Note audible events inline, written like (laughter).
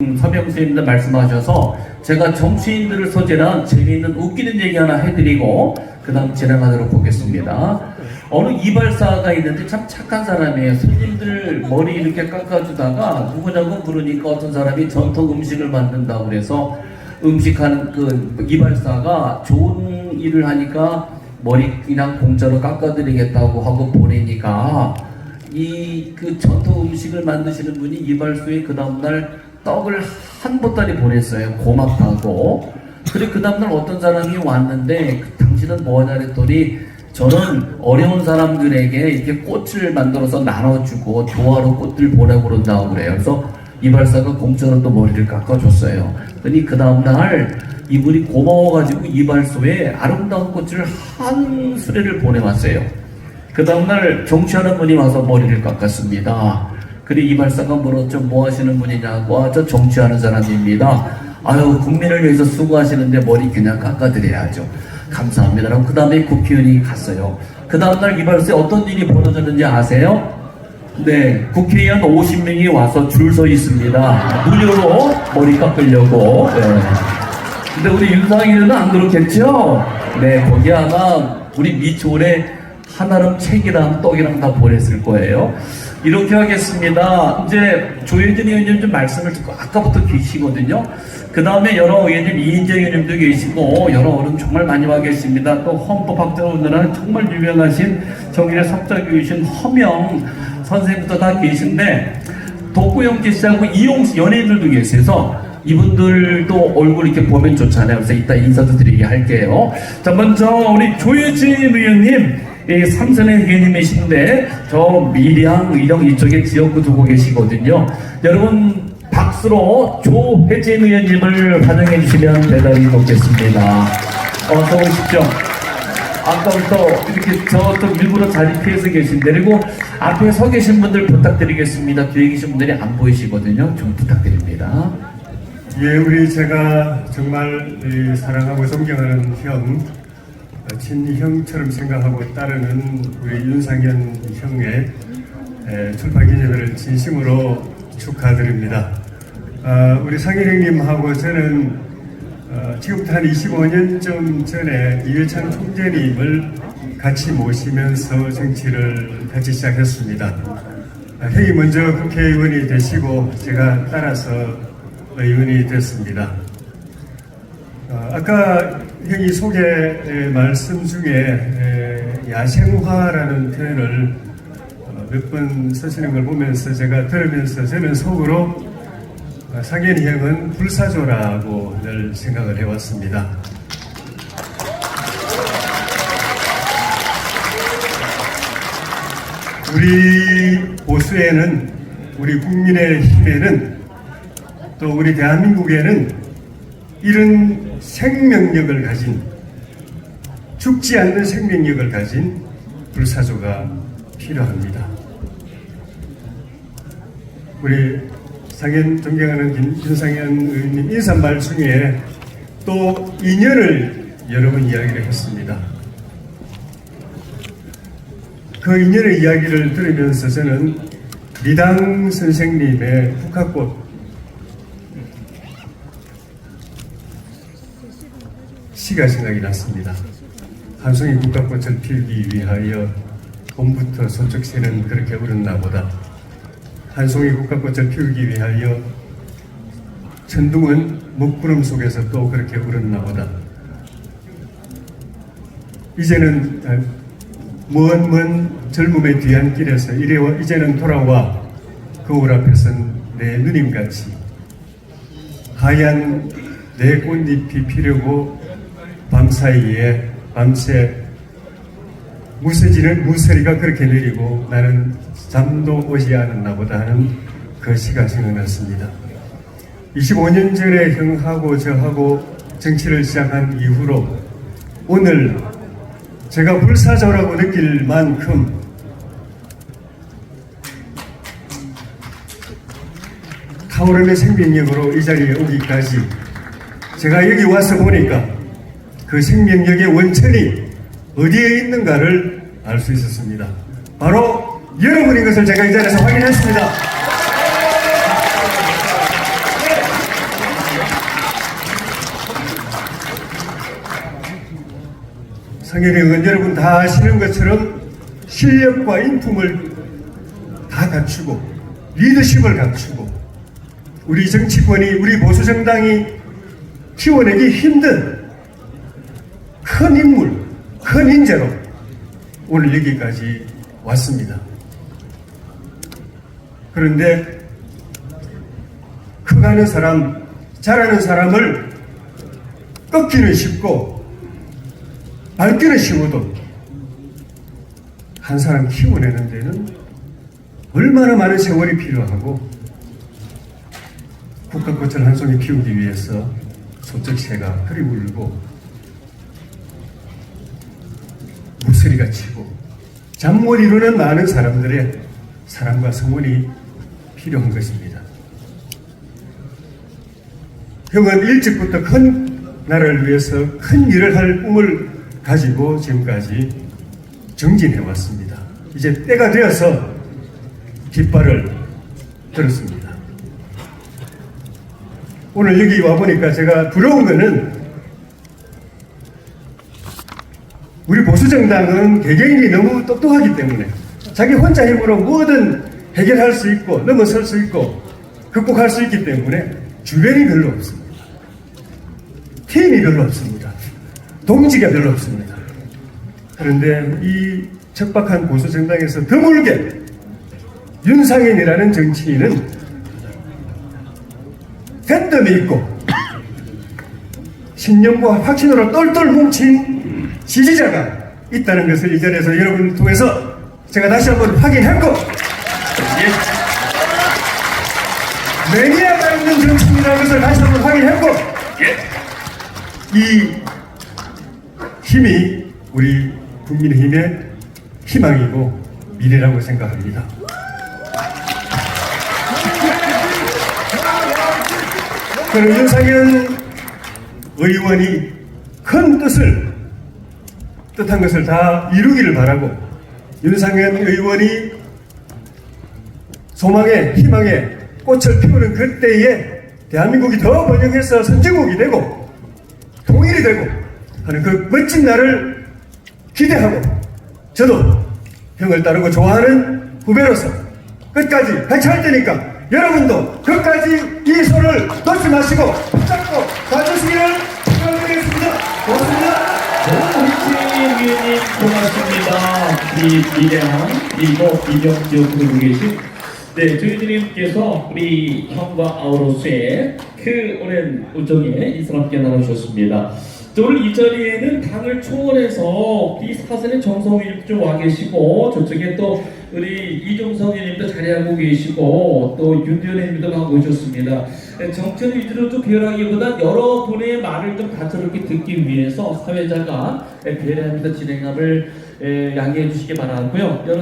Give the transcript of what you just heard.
음, 서병 선생님도 말씀하셔서 제가 정치인들을 소재로 한 재미있는 웃기는 얘기 하나 해드리고 그 다음 진행하도록 보겠습니다. 어느 이발사가 있는데 참 착한 사람이에요. 손님들 머리 이렇게 깎아주다가 누구냐고 물으니까 어떤 사람이 전통 음식을 만든다고 그래서 음식하는 그 이발사가 좋은 일을 하니까 머리 그냥 공짜로 깎아드리겠다고 하고 보내니까 이 그 전통 음식을 만드시는 분이 이발소에 그 다음날 떡을 한 보따리 보냈어요. 고맙다고. 그리고 그 다음날 어떤 사람이 왔는데 그 당신은 뭐하냐 그랬더니 저는 어려운 사람들에게 이렇게 꽃을 만들어서 나눠주고 조화로 꽃들 보내고 그런다고 그래요. 그래서 이발사가 공짜로 또 머리를 깎아줬어요. 그러니 그 다음날 이분이 고마워가지고 이발소에 아름다운 꽃을 한 수레를 보내왔어요. 그 다음날 정치하는 분이 와서 머리를 깎았습니다. 그리 이발사가 물었죠. 뭐 하시는 분이냐고. 아, 저 정치하는 사람입니다. 아유, 국민을 위해서 수고하시는데 머리 그냥 깎아드려야죠. 감사합니다. 그럼 그 다음에 국회의원이 갔어요. 그 다음날 이발소에 어떤 일이 벌어졌는지 아세요? 네, 국회의원 50명이 와서 줄 서 있습니다. 무료로 머리 깎으려고. 네. 근데 우리 윤상이는 안 그렇겠죠? 네, 거기 아마 우리 미초에 한아름 책이랑 떡이랑 다 보냈을 거예요. 이렇게 하겠습니다. 이제 조혜진 의원님 좀 말씀을 듣고 아까부터 계시거든요. 그 다음에 여러 의원님 이인재 의원님도 계시고 여러 어른 정말 많이 와 계십니다. 또 헌법학자분들은 정말 유명하신 정일의 석자교이신 허명 선생님도 다 계신데 독구영기 씨하고 이용수 연예인들도 계셔서 이분들도 얼굴 이렇게 보면 좋잖아요. 그래서 이따 인사도 드리게 할게요. 자, 먼저 우리 조혜진 의원님, 이 삼선의 의원님이신데 저 밀양, 의령 이쪽에 지역구 두고 계시거든요. 여러분 박수로 조혜진 의원님을 환영해 주시면 대단히 높겠습니다. 어서 오십시오. 아까부터 이렇게 저쪽 일부러 자리 피해서 계신데 그리고 앞에 서 계신 분들 부탁드리겠습니다. 뒤에 계신 분들이 안 보이시거든요. 좀 부탁드립니다. 예, 우리 제가 정말 이 사랑하고 존경하는 형, 어, 친형처럼 생각하고 따르는 우리 윤상현 형의 에, 출판 기념회를 진심으로 축하드립니다. 아, 우리 상일 형님하고 저는 어, 지금부터 한 25년쯤 전에 이회찬 총재님을 같이 모시면서 정치를 같이 시작했습니다. 아, 형이 먼저 국회의원이 되시고 제가 따라서 의원이 됐습니다. 어, 아까 형이 소개 에, 말씀 중에 에, 야생화라는 표현을 어, 몇번 쓰시는 걸 보면서 제가 들으면서 저는 속으로 어, 상현이 형은 불사조라고 늘 생각을 해왔습니다. 우리 보수에는 우리 국민의 힘에는 또 우리 대한민국에는 이런 생명력을 가진 죽지 않는 생명력을 가진 불사조가 필요합니다. 우리 상현 존경하는 김, 윤상현 의원님 인사말 중에 또 인연을 여러 번 이야기를 했습니다. 그 인연의 이야기를 들으면서 저는 미당 선생님의 국화꽃 시가 생각이 났습니다. 한 송이 국화꽃을 피우기 위하여 봄부터 소쩍 새는 그렇게 울었나 보다. 한 송이 국화꽃을 피우기 위하여 천둥은 먹구름 속에서 또 그렇게 울었나 보다. 이제는 아, 먼, 먼 젊음의 뒤안길에서 이래와 이제는 돌아와 거울 앞에선 내 누님같이 하얀 내 꽃잎이 피려고 밤 사이에 밤새 무서지는 무서리가 그렇게 내리고 나는 잠도 오지 않았나 보다 하는 그 시가 생각났습니다. 25년 전에 형하고 저하고 정치를 시작한 이후로 오늘 제가 불사조라고 느낄 만큼 타오름의 생명력으로 이 자리에 오기까지 제가 여기 와서 보니까 그 생명력의 원천이 어디에 있는가를 알 수 있었습니다. 바로 여러분인 것을 제가 이 자리에서 확인했습니다. 상현이 의원 여러분 다 아시는 것처럼 실력과 인품을 다 갖추고 리더십을 갖추고 우리 정치권이 우리 보수정당이 키워내기 힘든 큰 인물, 큰 인재로 오늘 여기까지 왔습니다. 그런데 커가는 사람, 자라는 사람을 꺾기는 쉽고 밟기는 쉬워도 한 사람 키워내는 데는 얼마나 많은 세월이 필요하고 국가꽃을 한 송이 피우기 위해서 소쩍새가 그리 울고 목소리가 치고 잠못 이루는 많은 사람들의 사랑과 성원이 필요한 것입니다. 형은 일찍부터 큰 나라를 위해서 큰 일을 할 꿈을 가지고 지금까지 정진해 왔습니다. 이제 때가 되어서 깃발을 들었습니다. 오늘 여기 와 보니까 제가 부러운 거는 우리 보수정당은 개개인이 너무 똑똑하기 때문에 자기 혼자 힘으로 뭐든 해결할 수 있고 넘어설 수 있고 극복할 수 있기 때문에 주변이 별로 없습니다. 팀이 별로 없습니다. 동지가 별로 없습니다. 그런데 이 척박한 보수정당에서 드물게 윤상현이라는 정치인은 팬덤이 있고 (laughs) 신념과 확신으로 똘똘 뭉친 지지자가 있다는 것을 이 자리에서 여러분을 통해서 제가 다시 한번 확인했고 매니아가 있는 정치인이라는 것을 다시 한번 확인했고 이 힘이 우리 국민의힘의 희망이고 미래라고 생각합니다. 저는 윤상현 의원이 큰 뜻을 뜻한 것을 다 이루기를 바라고 윤상현 의원이 소망의 희망의 꽃을 피우는 그때에 대한민국이 더 번영해서 선진국이 되고 통일이 되고 하는 그 멋진 날을 기대하고 저도 형을 따르고 좋아하는 후배로서 끝까지 같이 할 테니까 여러분도 끝까지 이 손을 놓지 마시고 붙잡고 가주시기를 정치인 위원님 고맙습니다. 이 미래한 그리고 이정지역 그리고 계신 네 저희들님께서 우리 형과 아우로스의 그 오랜 우정에 함께 나누셨습니다. 또 오늘 이 자리에는 당을 초월해서 이 사선의 정성위님도 와 계시고 저쪽에 또 우리 이종석 의원님도 자리하고 계시고 또 윤대현 의원님도 하고 오셨습니다. 네, 정치를 위주로 좀 배열하기보다 여러 분의 말을 좀 다채롭게 듣기 위해서 사회자가 배려하면서 진행함을 에, 양해해 주시기 바라고요. 여러